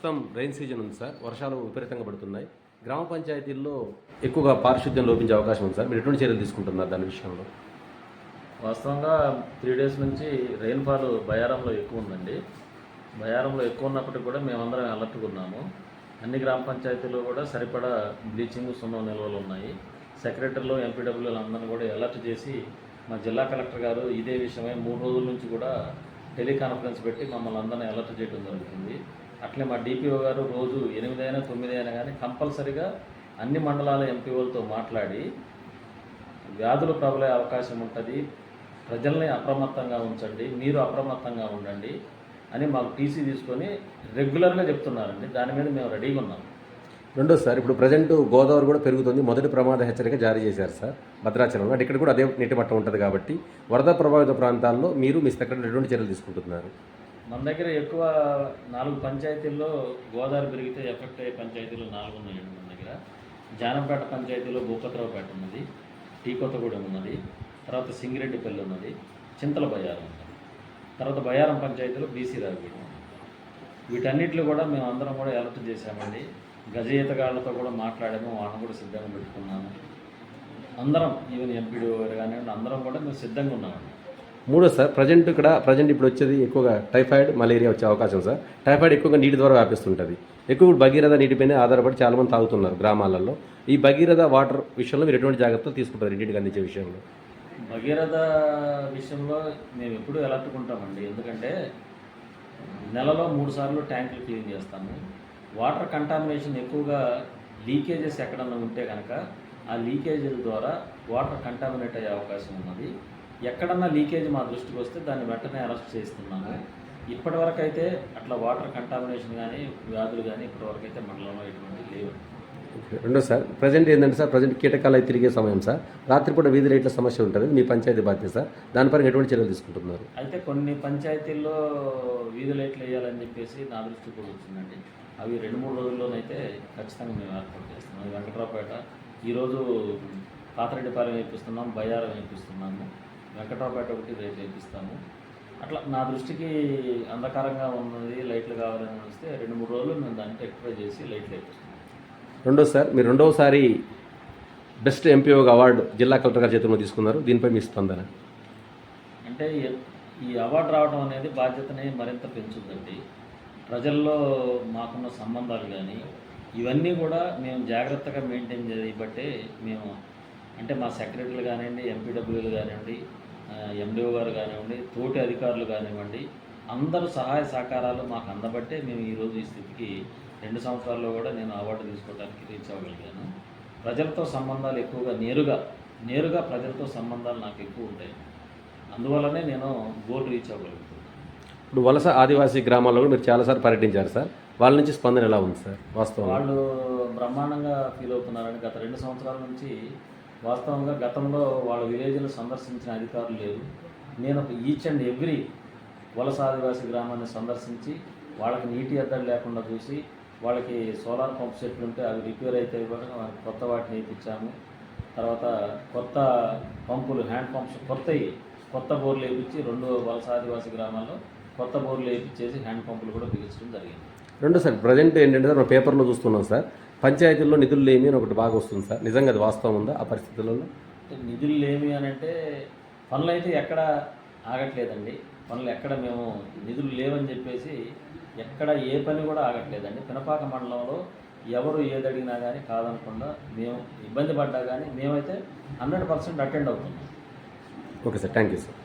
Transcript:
ప్రస్తుతం rain season ఉంది sir. వర్షాలు విపరీతంగా పడుతున్నాయి. గ్రామ పంచాయతీల్లో ఎక్కువగా పారిశుద్ధ్యం లోపించే అవకాశం ఉంది సార్. మీరు ఎటువంటి చర్యలు తీసుకుంటున్నారు దాని విషయంలో? వాస్తవంగా త్రీ డేస్ నుంచి రెయిన్ఫాల్ బయారంలో ఎక్కువ ఉందండి. బయారంలో ఎక్కువ ఉన్నప్పటికీ కూడా మేమందరం అలర్ట్గా ఉన్నాము. అన్ని గ్రామ పంచాయతీల్లో కూడా సరిపడా బ్లీచింగ్ సున్నం నిల్వలు ఉన్నాయి. సెక్రటరీలు ఎంపీడబ్ల్యూలు అందరిని కూడా అలర్ట్ చేసి మా జిల్లా కలెక్టర్ గారు ఇదే విషయమై మూడు రోజుల నుంచి కూడా టెలికాన్ఫరెన్స్ పెట్టి మమ్మల్ని అందరినీ అలర్ట్ చేయడం జరుగుతుంది. అట్లే మా డిపిఓ గారు రోజు ఎనిమిది అయినా తొమ్మిది అయినా కానీ కంపల్సరిగా అన్ని మండలాల ఎంపీఓలతో మాట్లాడి వ్యాధులు ప్రబలే అవకాశం ఉంటుంది. ప్రజల్ని అప్రమత్తంగా ఉంచండి. మీరు అప్రమత్తంగా ఉండండి అని మాకు టీసీ తీసుకొని రెగ్యులర్గా చెప్తున్నారండి. దాని మీద మేము రెడీగా ఉన్నాం. రెండో సార్ ఇప్పుడు ప్రజెంట్ గోదావరి కూడా పెరుగుతుంది. మొదటి ప్రమాద హెచ్చరిక జారీ చేశారు సార్ భద్రాచలంలో. అంటే ఇక్కడ కూడా అదే నీటి మట్టం ఉంటుంది కాబట్టి వరద ప్రభావిత ప్రాంతాల్లో మీరు మీ సెక్రటరీ ఎటువంటి చర్యలు తీసుకుంటున్నారు. మన దగ్గర ఎక్కువ నాలుగు పంచాయతీల్లో గోదావరి పెరిగితే ఎఫెక్ట్ అయ్యే పంచాయతీలు నాలుగు ఉన్నాయండి మన దగ్గర. జానంపేట పంచాయతీలో భూపత్రావుపేట ఉన్నది టీకొత్తగూడెం ఉన్నది తర్వాత సింగిరెడ్డిపల్లి ఉన్నది చింతల బయారం ఉన్నది. తర్వాత బయారం పంచాయతీలో బీసీ రావిగూడెం ఉన్నది. వీటన్నిటిలో కూడా మేము అందరం కూడా అలర్ట్ చేశామండి. గజ ఈతగాళ్ళతో కూడా మాట్లాడాము వాళ్ళని కూడా సిద్ధంగా పెట్టుకున్నాము. అందరం ఈవెన్ ఎంపీడీ గారు కానివ్వండి అందరం కూడా మేము సిద్ధంగా ఉన్నామండి. మూడో సార్ ప్రజెంట్ ఇక్కడ ప్రజెంట్ ఇప్పుడు వచ్చేది ఎక్కువగా టైఫాయిడ్ మలేరియా వచ్చే అవకాశం సార్. టైఫాయిడ్ ఎక్కువగా నీటి ద్వారా వ్యాపిస్తుంటుంది. ఎక్కువ భగీరథ నీటిపైన ఆధారపడి చాలామంది తాగుతున్నారు గ్రామాలలో. ఈ భగీరథ వాటర్ విషయంలో మీరు ఎటువంటి జాగ్రత్తలు తీసుకుంటారు ఇంటికి అందించే విషయంలో? భగీరథ విషయంలో మేము ఎప్పుడూ ఎలర్టుకుంటామండి. ఎందుకంటే నెలలో మూడు సార్లు ట్యాంకులు క్లీన్ చేస్తాము. వాటర్ కంటామినేషన్ ఎక్కువగా లీకేజెస్ ఎక్కడన్నా ఉంటే కనుక ఆ లీకేజీల ద్వారా వాటర్ కంటామినేట్ అయ్యే అవకాశం ఉన్నది. ఎక్కడన్నా లీకేజ్ మా దృష్టికి వస్తే దాన్ని వెంటనే అరెస్ట్ చేస్తున్నాము. ఇప్పటివరకు అయితే అట్లా వాటర్ కంటామినేషన్ కానీ వ్యాధులు కానీ ఇప్పటివరకు అయితే మండలంలో ఎటువంటి లేవు. రెండో సార్ ప్రజెంట్ ఏంటంటే సార్ ప్రజెంట్ కీటకాలు అయితే తిరిగే సమయం సార్. రాత్రిపూట వీధి లైట్ల సమస్య ఉంటుంది మీ పంచాయతీ బాధ్యత సార్. దానిపైన ఎటువంటి చర్యలు తీసుకుంటున్నారు? అయితే కొన్ని పంచాయతీల్లో వీధి లైట్లు వేయాలని చెప్పేసి నా దృష్టికి కూడా వచ్చిందండి. అవి రెండు మూడు రోజుల్లోనైతే ఖచ్చితంగా మేము ఏర్పాటు చేస్తున్నాం. వెంకట్రావుపేట. ఈరోజు పాతరెడ్డిపాలెం వేపిస్తున్నాం బయ్యారం వేపిస్తున్నాము. వెంకట్రావుపేట ఒకటి రేపు వేపిస్తాము. అట్లా నా దృష్టికి అంధకారంగా ఉన్నది లైట్లు కావాలని వస్తే రెండు మూడు రోజులు మేము దాన్ని ఎక్కువ చేసి లైట్లు వేపిస్తున్నాం రెండో సార్ మీరు రెండవసారి బెస్ట్ ఎంపీఓగా అవార్డు జిల్లా కలెక్టర్ గారి చేతుల్లో తీసుకున్నారు. దీనిపై మీ స్పందన? అంటే ఈ- ఈ అవార్డు రావడం అనేది బాధ్యతని మరింత పెంచుతుంది ప్రజల్లో మాకున్న సంబంధాలు కానీ ఇవన్నీ కూడా మేము జాగ్రత్తగా మెయింటైన్ చేయబట్టే మేము అంటే మా సెక్రటరీలు కానివ్వండి ఎంపీడబ్ల్యూలు కానివ్వండి ఎండిఓ గారు కానివ్వండి తోటి అధికారులు కానివ్వండి అందరూ సహాయ సహకారాలు మాకు అందబట్టే మేము ఈరోజు ఈ స్థితికి రెండు సంవత్సరాల్లో కూడా నేను అవార్డు తీసుకోవడానికి రీచ్ అవ్వగలిగాను. ప్రజలతో సంబంధాలు ఎక్కువగా నేరుగా నేరుగా ప్రజలతో సంబంధాలు నాకు ఎక్కువ ఉంటాయి. అందువల్లనే నేను గోల్ రీచ్ అవ్వగలుగుతాను ఇప్పుడు వలస ఆదివాసీ గ్రామాల్లో కూడా మీరు చాలాసార్లు పర్యటించారు సార్. వాళ్ళ నుంచి స్పందన ఎలా ఉంది సార్? వాస్తవం. వాళ్ళు బ్రహ్మాండంగా ఫీల్ అవుతున్నారని గత రెండు సంవత్సరాల నుంచి వాస్తవంగా గతంలో వాళ్ళ విలేజ్ను సందర్శించిన అధికారులు లేరు. నేను ఈచ్ అండ్ ఎవ్రీ వలస ఆదివాసి గ్రామాన్ని సందర్శించి వాళ్ళకి నీటి ఎద్దడి లేకుండా చూసి వాళ్ళకి సోలార్ పంప్ సెట్లు ఉంటే అవి రిపేర్ అయితే కూడా కొత్త వాటిని వేయించాము తర్వాత కొత్త పంపులు హ్యాండ్ పంప్స్ కొత్తవి కొత్త బోర్లు వేయించి రెండు వలస ఆదివాసీ గ్రామాల్లో కొత్త బోర్లు వేయించేసి హ్యాండ్ పంపులు కూడా బిగించడం జరిగింది. రెండో సార్ ప్రజెంట్ ఏంటంటే సార్ మనం పేపర్లో చూస్తున్నాం సార్. పంచాయతీల్లో నిధులు లేమి అని ఒకటి బాగా వస్తుంది సార్. నిజంగా అది వాస్తవం ఉందా ఆ పరిస్థితులలో? నిధులు లేమి అని అంటే పనులు అయితే ఎక్కడ ఆగట్లేదండి. పనులు ఎక్కడ మేము నిధులు లేవని చెప్పేసి ఎక్కడ ఏ పని కూడా ఆగట్లేదండి. పినపాక మండలంలో ఎవరు ఏది అడిగినా కానీ కాదనకుండా మేము ఇబ్బంది పడ్డా కానీ మేమైతే హండ్రెడ్ పర్సెంట్ అటెండ్ అవుతున్నాం. Okay sir thank you sir.